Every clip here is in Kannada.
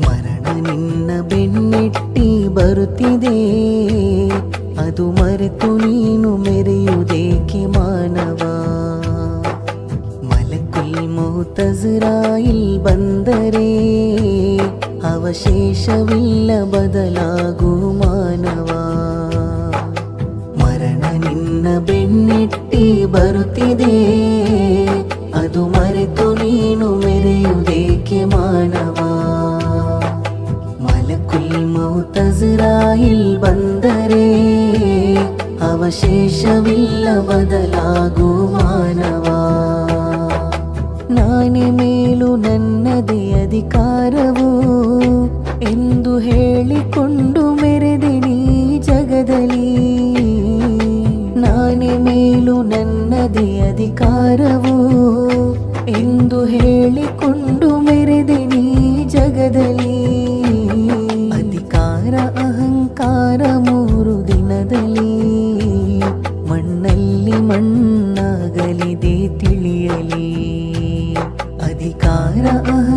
ಮರಣ ನಿನ್ನ ಬೆನ್ನಿಟ್ಟಿ ಬರುತ್ತಿದೆ. ಅದು ಮರೆತು ನೀನು ಮೆರೆಯುವುದೇಕೆ ಮಾನವ? ಮಲಕುಲ್ ಮೋತಜರಾಯಿಲ್ ಬಂದರೆ ಅವಶೇಷವಿಲ್ಲ ಬದಲಾಗು ಮಾನವ. ಮರಣ ನಿನ್ನ ಬೆನ್ನಿಟ್ಟಿ ಬರುತ್ತಿದೆ. ಅದು ಮರೆತು ನೀನು ಮೆರೆಯುವುದೇಕೆ ಮಾನವ? ಮಲಕುಲ್ ಮೌತಜರಾಯಿಲ್ ಬಂದರೆ ಅವಶೇಷವಿಲ್ಲ ಬದಲಾಗೋ ಮಾನವ. ನಾನೇ ಮೇಲು ನನ್ನದೇ ಅಧಿಕಾರವು ಎಂದು ಹೇಳಿಕೊಂಡು ಮೆರೆದಿನಿ ಜಗದಲ್ಲಿ. ಅಧಿಕಾರವು ಎಂದು ಹೇಳಿಕೊಂಡು ಮೆರೆದೆ ಮೆರೆದಿನಿ ಜಗದಲ್ಲಿ. ಅಧಿಕಾರ, ಅಹಂಕಾರ ಮೂರು ದಿನದಲ್ಲಿ. ಮಣ್ಣಲ್ಲಿ ಮಣ್ಣಾಗಲಿದೆ ತಿಳಿಯಲಿ. ಅಧಿಕಾರ ಅಹಂಕಾರ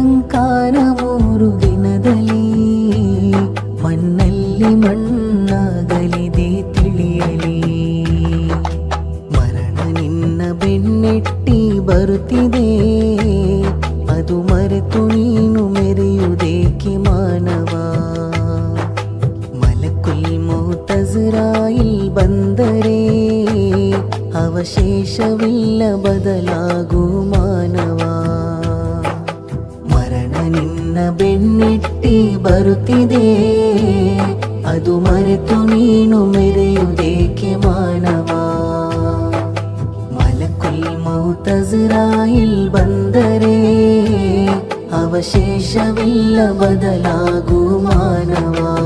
ಬೆನ್ನೆಟ್ಟಿ ಬರುತ್ತಿದೆ ಅದು ಮರೆತು ನೀನು ಮೆರೆಯುವುದೇಕೆ ಮಾನವ ಮಲಕುಲ್ ಮೌತಜ್ರಾಯಿಲ್ ಬಂದರೆ ಅವಶೇಷವಿಲ್ಲ ಬದಲಾಗು ಮಾನವ ಮರಣ ನಿನ್ನ ಬೆನ್ನೆಟ್ಟಿ ಬರುತ್ತಿದೆ ಅದು ಮರೆತು ನೀನು ಮೆರೆಯುವುದೇಕೆ ഇസ്മായിൽ ബന്ധരേ അവശേഷമില്ല ബദലാകൂ മാനവാ